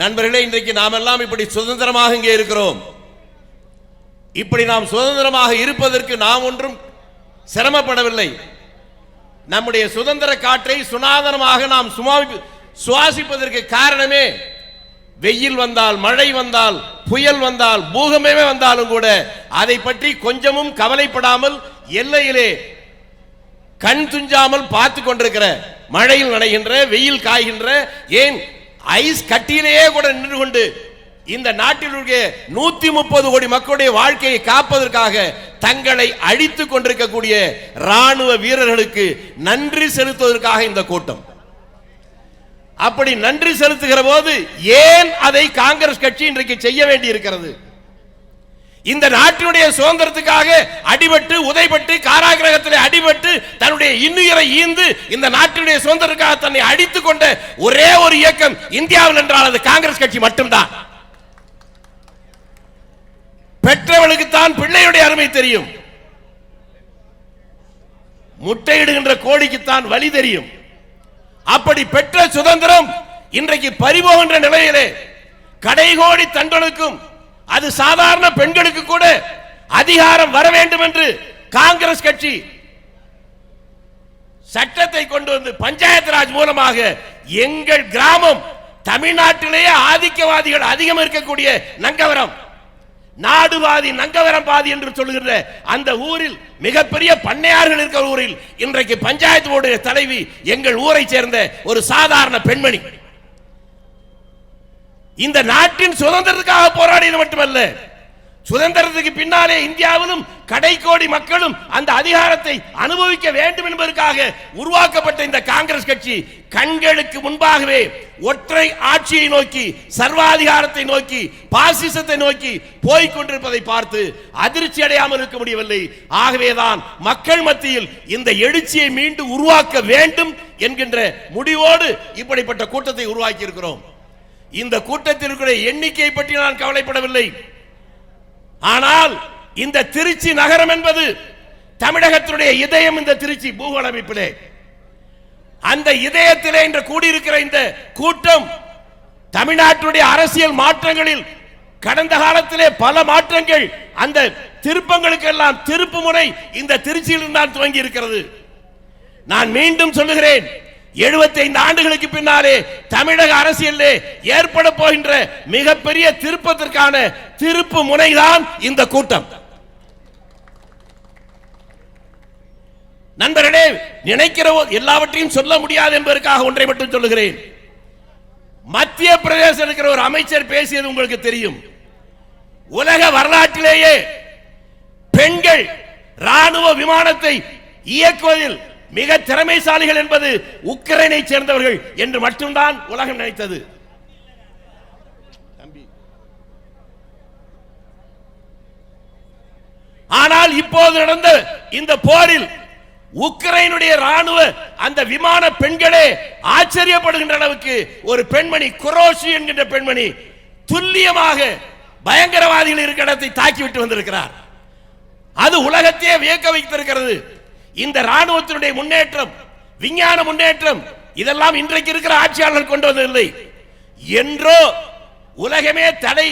நண்பர்களே இன்றைக்கு நாம் எல்லாம் இப்படி சுதந்திரமாக இங்கே இருக்கிறோம். இப்படி நாம் சுதந்திரமாக இருப்பதற்கு நாம் ஒன்றும் சிரமப்படவில்லை. நம்முடைய சுதந்திர காற்றை சுனாதனமாக நாம் சுவாசிப்பதற்கு காரணமே வெயில் வந்தால் மழை வந்தால் புயல் வந்தால் பூகமே வந்தாலும் கூட அதை பற்றி கொஞ்சமும் கவலைப்படாமல் எல்லையிலே கண் துஞ்சாமல் பார்த்து கொண்டிருக்கிற மழையில் நனைகின்ற வெயில் காய்கின்ற ஏன் ஐஸ் கட்டியிலேயே கூட நின்று கொண்டு இந்த நாட்டில் உள்ள நூத்தி முப்பது கோடி மக்களுடைய வாழ்க்கையை காப்பதற்காக தங்களை அழித்துக் கொண்டிருக்கக்கூடிய ராணுவ வீரர்களுக்கு நன்றி செலுத்துவதற்காக இந்த கூட்டம். அப்படி நன்றி செலுத்துகிற போது ஏன் அதை காங்கிரஸ் கட்சி இன்றைக்கு செய்ய வேண்டி இருக்கிறது இந்த நாட்டினுடைய சுதந்திரத்துக்காக அடிபட்டு உதைபட்டு காராகிரகத்தில் அடிபட்டு தன்னுடைய இன்னுயிரை ஈந்து இந்த நாட்டினுடைய சுதந்திரத்துக்காக தன்னை அடித்துக் கொண்ட ஒரே ஒரு இயக்கம் இந்தியாவில் என்றால் அது காங்கிரஸ் கட்சி மட்டும்தான். பெற்றவளுக்கு தான் பிள்ளையுடைய அருமை தெரியும். முட்டையிடுகின்ற கோழிக்குத்தான் வழி தெரியும். அப்படி பெற்ற சுதந்திரம் இன்றைக்கு பறிபோகின்ற நிலையிலே கடைகோடி தண்டனுக்கும் அது சாதாரண பெண்களுக்கு கூட அதிகாரம் வர வேண்டும் என்று காங்கிரஸ் கட்சி சட்டத்தை கொண்டு வந்து பஞ்சாயத்து ராஜ் மூலமாக எங்கள் கிராமம் தமிழ்நாட்டிலேயே ஆதிக்கவாதிகள் அதிகம் இருக்கக்கூடிய நங்கவரம். நாடுவாதி நங்கவரம் பாதி என்று சொல்லுகிற அந்த ஊரில் மிகப்பெரிய பண்ணையார்கள் இருக்கிற ஊரில் இன்றைக்கு பஞ்சாயத்து போர்டு தலைவி எங்கள் ஊரை சேர்ந்த ஒரு சாதாரண பெண்மணி. இந்த நாட்டின் சுதந்திரத்துக்காக போராடியது மட்டுமல்ல. சுதந்திரத்துக்கு பின்னாலே இந்தியாவிலும் கடைக்கோடி மக்களும் அந்த அதிகாரத்தை அனுபவிக்க வேண்டும் என்பதற்காக உருவாக்கப்பட்ட இந்த காங்கிரஸ் கட்சி கண்களுக்கு முன்பாகவே ஒற்றை ஆட்சியை நோக்கி சர்வாதிகாரத்தை நோக்கி பாசிசத்தை நோக்கி போய்க் கொண்டிருப்பதை பார்த்து அதிர்ச்சி அடையாமல் இருக்க முடியவில்லை. ஆகவேதான் மக்கள் மத்தியில் இந்த எழுச்சியை மீண்டும் உருவாக்க வேண்டும் என்கின்ற முடிவோடு இப்படிப்பட்ட கூட்டத்தை உருவாக்கி இருக்கிறோம் இந்த கூட்டத்திற்குரிய எண்ணிக்கை பற்றி நான் கவலைப்படவில்லை. ஆனால் இந்த திருச்சி நகரம் என்பது தமிழகத்தினுடைய இதயம் இந்த திருச்சி பூகோள அமைப்பிலே அந்த இதயத்திலே இன்று கூடியிருக்கிற இந்த கூட்டம் தமிழ்நாட்டுடைய அரசியல் மாற்றங்களில் கடந்த காலத்திலே பல மாற்றங்கள் அந்த திருப்பங்களுக்கு எல்லாம் திருப்பு முறை இந்த திருச்சியில் தான் துவங்கி இருக்கிறது நான் மீண்டும் சொல்லுகிறேன் 75 ஆண்டுகளுக்கு பின்னாலே தமிழக அரசியலிலே ஏற்பட போகின்ற மிகப்பெரிய திருப்பத்திற்கான திருப்பு முனைதான் இந்த கூட்டம். நண்பர்களே நினைக்கிற எல்லாவற்றையும் சொல்ல முடியாது என்பதற்காக ஒன்றை மட்டும் சொல்லுகிறேன். மத்திய பிரதேசம் இருக்கிற ஒரு அமைச்சர் பேசியது உங்களுக்கு தெரியும். உலக வரலாற்றிலேயே பெண்கள் ராணுவ விமானத்தை இயக்குவதில் மிக திறமைசாலிகள் என்பது உக்ரைனை சேர்ந்தவர்கள் என்று மட்டும்தான் உலகம் நினைத்தது. ஆனால் இப்போது நடந்த இந்த போரில் உக்ரைனுடைய ராணுவ அந்த விமான பெண்களே ஆச்சரியப்படுகின்ற அளவுக்கு ஒரு பெண்மணி குரோஷி என்கின்ற பெண்மணி துல்லியமாக பயங்கரவாதிகள் இருக்கிற இடத்தை தாக்கிவிட்டு வந்திருக்கிறார். அது உலகத்தையே வியக்க வைத்திருக்கிறது. இந்த ராணுவத்தினுடைய முன்னேற்றம் விஞ்ஞான முன்னேற்றம் இதெல்லாம் இன்றைக்கு இருக்கிற ஆட்சியாளர்கள் கொண்டு வந்ததில்லை. என்றோ உலகமே தடை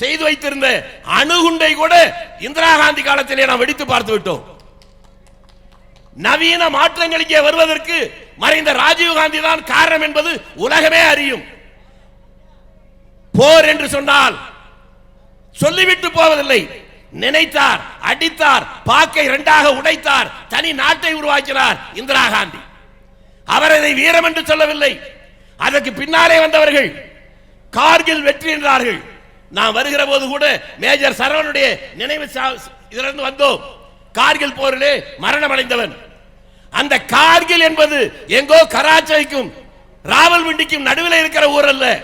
செய்து வைத்திருந்த அணுகுண்டை கூட இந்திரா காந்தி காலத்திலே நாம் வெடித்து பார்த்து விட்டோம். நவீன மாற்றங்கள் இங்கே வருவதற்கு மறைந்த ராஜீவ் காந்தி தான் காரணம் என்பது உலகமே அறியும். போர் என்று சொன்னால் சொல்லிவிட்டு போவதில்லை. நினைத்தார் அடித்தார் பாக்கை இரண்டாக உடைத்தார் தனி நாட்டை உருவாக்கினார் இந்திரா காந்தி. அவர் அதை வீரம் என்று சொல்லவில்லை. அதற்கு பின்னாலே வந்தவர்கள் கார்கில் வெற்றி என்றார்கள் நான் வருகிற போது கூட மேஜர் சரவனுடைய நினைவு சா- இதிலிருந்து வந்தோம். கார்கில் போரிலே மரணம் அடைந்தவன் அந்த கார்கில் என்பது எங்கோ கராச்சிக்கும் ராவல்பிண்டிக்கும் நடுவில் இருக்கிற ஊர் அல்ல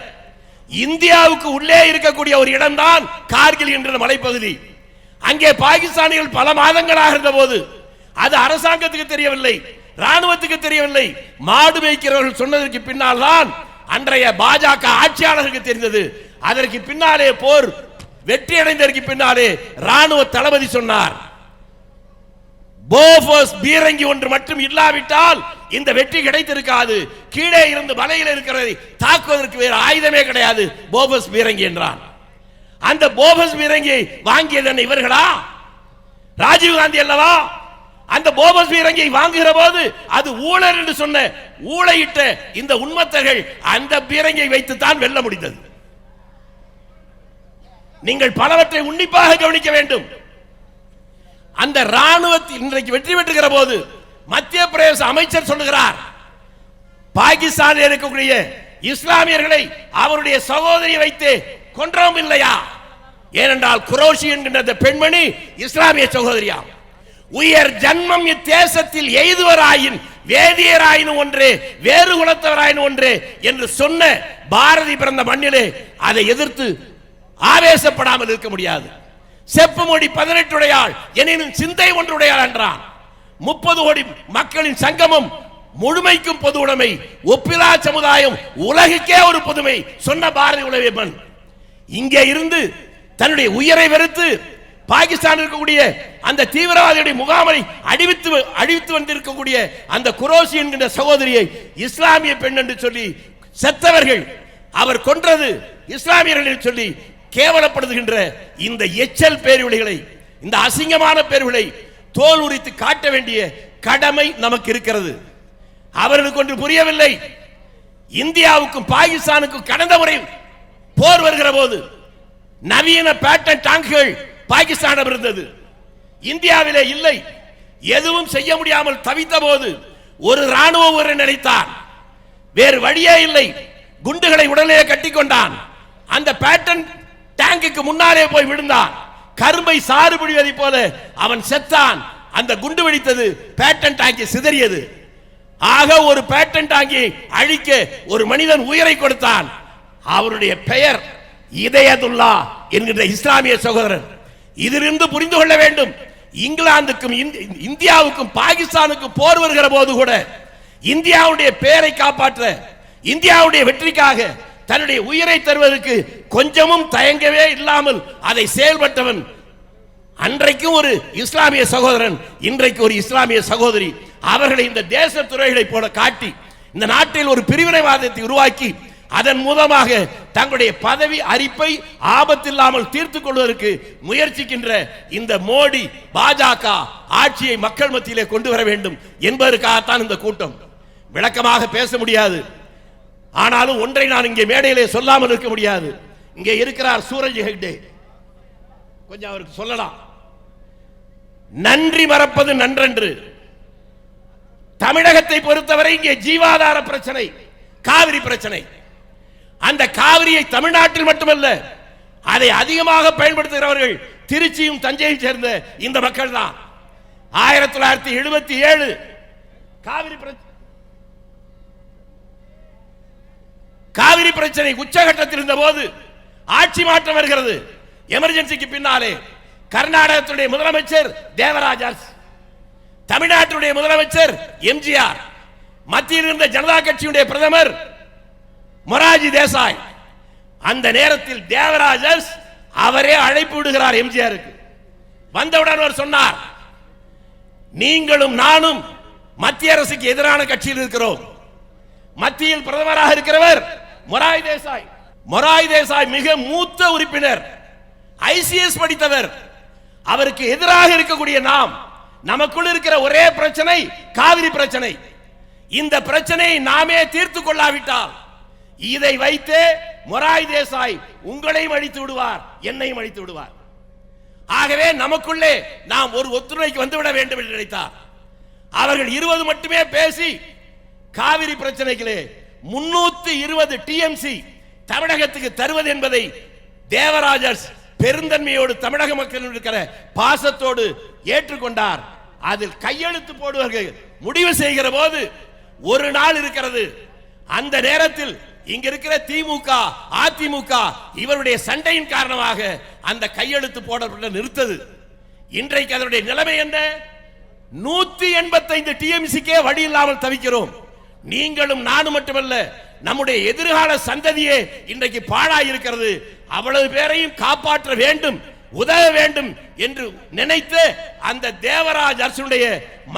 இந்தியாவுக்கு உள்ளே இருக்கக்கூடிய ஒரு இடம்தான் கார்கில் என்ற மலைப்பகுதி. அங்கே பாகிஸ்தானிகள் பல மாதங்களாக இருந்த போது அது அரசாங்கத்துக்கு தெரியவில்லை ராணுவத்துக்கு தெரியவில்லை. மாடு மேய்க்கிறவர்கள் சொன்னதற்கு பின்னால் தான் அன்றைய பாஜக ஆட்சியாளருக்கு தெரிந்தது. அதற்கு பின்னாலே போர் வெற்றி அடைந்ததற்கு பின்னாலே ராணுவ தளபதி சொன்னார். போபோஸ் பீரங்கி ஒன்று மட்டும் இல்லாவிட்டால் இந்த வெற்றி கிடைத்திருக்காது. கீழே இருந்து மலையில் இருக்கிறதை தாக்குவதற்கு வேறு ஆயுதமே கிடையாது போபஸ் பீரங்கி என்றான். அந்த போபஸ் பீரங்கியை வாங்கியது இவர்களா? ராஜீவ் காந்தி அல்லவா? அந்த போபஸ் பீரங்கியை வாங்குகிற போது அது ஊழல் என்று சொன்ன ஊழையிட்ட இந்த உண்மத்தர்கள் அந்த பீரங்கியை வைத்துத்தான் வெல்ல முடிந்தது. நீங்கள் பலவற்றை உன்னிப்பாக கவனிக்க வேண்டும். அந்த ராணுவத்தில் இன்றைக்கு வெற்றி பெற்றுகிற போது மத்திய பிரதேச அமைச்சர் சொல்லுகிறார் பாகிஸ்தானில் இருக்கக்கூடிய இஸ்லாமியர்களை அவருடைய சகோதரி வைத்து கொன்றோம் இல்லையா? ஏனென்றால் குரோஷி என்கின்ற பெண்மணி இஸ்லாமிய சகோதரியா. உயர் ஜன்மம் இத்தேசத்தில் எய்துவராயின் வேதியராயினும் ஒன்று வேறு குலத்தவராயினும் ஒன்று என்று சொன்ன பாரதி பிறந்த மண்ணிலே அதை எதிர்த்து ஆவேசப்படாமல் இருக்க முடியாது. செப்பு மொழி பதினெட்டுடையாள் எனினும் சிந்தை ஒன்றுடையாள் என்றான். முப்பது கோடி மக்களின் சங்கமம் முழுமைக்கும் பொது உடைமை ஒப்பிலா சமுதாயம் உலகுக்கே ஒரு புதுமை சொன்ன பாரதி உலகமன் இங்கே இருந்து தன்னுடைய உயிரை வெறுத்து பாகிஸ்தான் இருக்கக்கூடிய அந்த தீவிரவாதியுடைய முகாமை அழிவித்து அழிவித்து வந்திருக்கக்கூடிய அந்த குரோசி என்கின்ற சகோதரியை இஸ்லாமிய பெண் என்று சொல்லி செத்தவர்கள் அவர் கொன்றது இஸ்லாமியர்கள் என்று சொல்லி கேவலப்படுத்துகின்ற இந்த எச்சல் பேர்வழிகளை இந்த அசிங்கமான பேர்வழிகளை தோல் உரித்து காட்ட வேண்டிய கடமை நமக்கு இருக்கிறது. அவர்களுக்கு ஒன்று புரியவில்லை. இந்தியாவுக்கும் பாகிஸ்தானுக்கும் கடந்த முறை போர் வருகிற போது நவீன பேட்டன் டாங்குகள் பாகிஸ்தானிடம் இருந்தது. இந்தியாவிலே இல்லை. எதுவும் செய்ய முடியாமல் தவித்த போது ஒரு ராணுவ வீரன் நினைத்தான். வேறு வழியே இல்லை. குண்டுகளை உடனே கட்டிக்கொண்டான் அந்த பேட்டன் டேங்குக்கு முன்னாலே போய் விழுந்தான். கரும்பை சாறு பிடிவதை போல அவன் செத்தான். அந்த குண்டு வெடித்தது பேட்டன் டாங்கி சிதறியது. ஆக ஒரு பேட்டன் டாங்கி அழிக்க ஒரு மனிதன் உயிரை கொடுத்தான். அவருடைய பெயர் இதயதுல்லா என்கின்ற இஸ்லாமிய சகோதரன் இதிலிருந்து புரிந்து கொள்ள வேண்டும். இங்கிலாந்துக்கும் இந்தியாவுக்கும் பாகிஸ்தானுக்கும் போர் வருகிற போது கூட இந்தியாவுடைய பெயரை காப்பாற்ற இந்தியாவுடைய வெற்றிக்காக தன்னுடைய உயிரை தருவதற்கு கொஞ்சமும் தயங்கவே இல்லாமல் அதை செயல்பட்டவன் அன்றைக்கும் ஒரு இஸ்லாமிய சகோதரன் இன்றைக்கு ஒரு இஸ்லாமிய சகோதரி. அவர்களை இந்த தேச துறைகளை போல காட்டி இந்த நாட்டில் ஒரு பிரிவினைவாதத்தை உருவாக்கி அதன் மூலமாக தங்களுடைய பதவி அரிப்பை ஆபத்தில்லாமல் தீர்த்து கொள்வதற்கு முயற்சிக்கின்ற இந்த மோடி பாஜக ஆட்சியை மக்கள் மத்தியிலே கொண்டு வர வேண்டும் என்பதற்காகத்தான் இந்த கூட்டம். விளக்கமாக பேச முடியாது. ஆனாலும் ஒன்றை நான் இங்கே மேடையிலே சொல்லாமல் இருக்க முடியாது. இங்கே இருக்கிறார் சூரஜ் ஹெக்டே. கொஞ்சம் அவருக்கு சொல்லலாம். நன்றி மறப்பது நன்றன்று. தமிழகத்தை பொறுத்தவரை இங்கே ஜீவாதார பிரச்சனை காவிரி பிரச்சனை. அந்த காவிரியை தமிழ்நாட்டில் மட்டுமல்ல அதை அதிகமாக பயன்படுத்துகிறவர்கள் திருச்சியும் தஞ்சையும் சேர்ந்த இந்த மக்கள் தான் ஆயிரத்தி தொள்ளாயிரத்தி எழுபத்தி ஏழு காவிரி பிரச்சனை காவிரி பிரச்சனை உச்சகட்டத்தில் இருந்த போது ஆட்சி மாற்றம் வருகிறது. எமர்ஜென்சிக்கு பின்னாலே கர்நாடகத்துடைய முதலமைச்சர் தேவராஜா தமிழ்நாட்டினுடைய தமிழ்நாட்டுடைய முதலமைச்சர் எம்ஜிஆர் மத்தியில் இருந்த ஜனதா கட்சியுடைய பிரதமர் மொராஜி தேசாய் அந்த நேரத்தில் தேவராஜஸ் அவரே அழைப்பு விடுகிறார் எம்ஜிஆருக்கு. வந்தவுடன் அவர் சொன்னார் நீங்களும் நானும் மத்திய அரசுக்கு எதிரான கட்சியில் இருக்கிறோம். மத்தியில் பிரதமராக இருக்கிறவர் மொராய் தேசாய். மொராய் தேசாய் மிக மூத்த உறுப்பினர் ஐசிஎஸ் படித்தவர். அவருக்கு எதிராக இருக்கக்கூடிய நாம் நமக்குள் இருக்கிற ஒரே பிரச்சனை காவிரி பிரச்சனை. இந்த பிரச்சனையை நாமே தீர்த்து கொள்ளாவிட்டால் இதை வைத்தே மொராய் தேசாய் உங்களையும் அழித்து விடுவார் என்னையும் அழித்து விடுவார். ஆகவே நமக்குள்ளே நாம் ஒரு ஒத்துழைக்கு வந்துவிட வேண்டும் என்று நினைத்தார். அவர்கள் இருபது மட்டுமே பேசி காவிரி பிரச்சனைகளே முன்னூத்தி இருபது டிஎம்சி தமிழகத்துக்கு தருவது என்பதை தேவராஜர் பெருந்தன்மையோடு தமிழக மக்கள் இருக்கிற பாசத்தோடு ஏற்றுக்கொண்டார். அதில் கையெழுத்து போடுவார்கள். முடிவு செய்கிற போது ஒரு நாள் இருக்கிறது. அந்த நேரத்தில் இங்க இருக்கிற திமுக அதிமுக இவருடைய சண்டையின் காரணமாக அந்த கையெழுத்து போடப்பட்ட நிறுத்தது. இன்றைக்கு அதனுடைய நிலைமை என்ன? நூத்தி எண்பத்தைந்து டிஎம்சிக்கே வழி இல்லாமல் தவிக்கிறோம். நீங்களும் நானும் மட்டுமல்ல நம்முடைய எதிர்கால சந்ததியே இன்றைக்கு பாழாய் இருக்கிறது அவ்வளவு பேரையும் காப்பாற்ற வேண்டும் உதவ வேண்டும் என்று நினைத்து அந்த தேவராஜ் அரசுடைய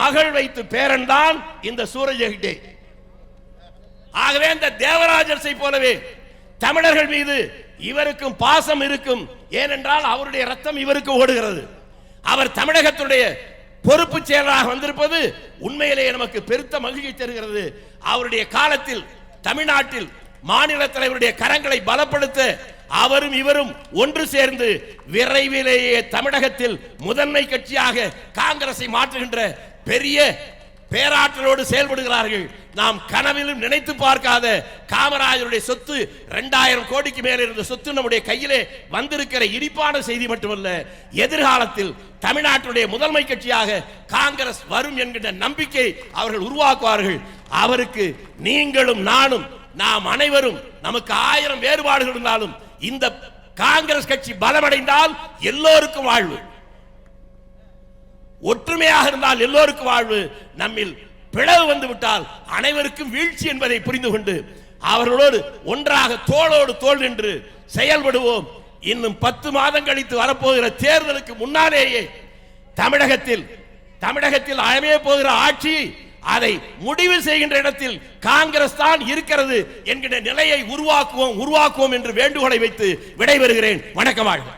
மகள் வைத்து பேரன் தான் இந்த சூரஜகிட்டே ஆகவே இந்த தேவராஜரசை போலவே தமிழர்கள் மீது இவருக்கும் பாசம் இருக்கும். ஏனென்றால் அவருடைய ரத்தம் இவருக்கு ஓடுகிறது. அவர் தமிழகத்துடைய பொறுப்பு செயலராக வந்திருப்பது உண்மையிலேயே நமக்கு பெருத்த மகிழ்ச்சி தருகிறது. அவருடைய காலத்தில் தமிழ்நாட்டில் மாநில தலைவருடைய கரங்களை பலப்படுத்த அவரும் இவரும் ஒன்று சேர்ந்து விரைவிலேயே தமிழகத்தில் முதன்மை கட்சியாக காங்கிரஸை மாற்றுகின்ற பெரிய பேராற்றலோடு செயல்படுகிறார்கள். நாம் கனவிலும் நினைத்து பார்க்காத காமராஜருடைய சொத்து இரண்டாயிரம் கோடிக்கு மேலே இருந்த சொத்து நம்முடைய கையிலே வந்திருக்கிற இடிப்பான செய்தி மட்டுமல்ல எதிர்காலத்தில் தமிழ்நாட்டுடைய முதன்மை கட்சியாக காங்கிரஸ் வரும் என்கின்ற நம்பிக்கை அவர்கள் உருவாக்குவார்கள். அவருக்கு நீங்களும் நானும் நாம் அனைவரும் நமக்கு ஆயிரம் வேறுபாடுகள் இருந்தாலும் இந்த காங்கிரஸ் கட்சி பலமடைந்தால் எல்லோருக்கும் வாழ்வு. ஒற்றுமையாக இருந்தால் எல்லோருக்கும் வாழ்வு. நம்மில் பிளவு வந்து விட்டால் அனைவருக்கும் வீழ்ச்சி என்பதை புரிந்து கொண்டு அவர்களோடு ஒன்றாக தோளோடு தோள் நின்று செயல்படுவோம். இன்னும் பத்து மாதம் கழித்து வரப்போகிற தேர்தலுக்கு முன்னாலேயே தமிழகத்தில் தமிழகத்தில் அமைய போகிற ஆட்சி அதை முடிவு செய்கின்ற இடத்தில் காங்கிரஸ் தான் இருக்கிறது என்கிற நிலையை உருவாக்குவோம் உருவாக்குவோம் என்று வேண்டுகோளை வைத்து விடைபெறுகிறேன். வணக்கம் வாழ்க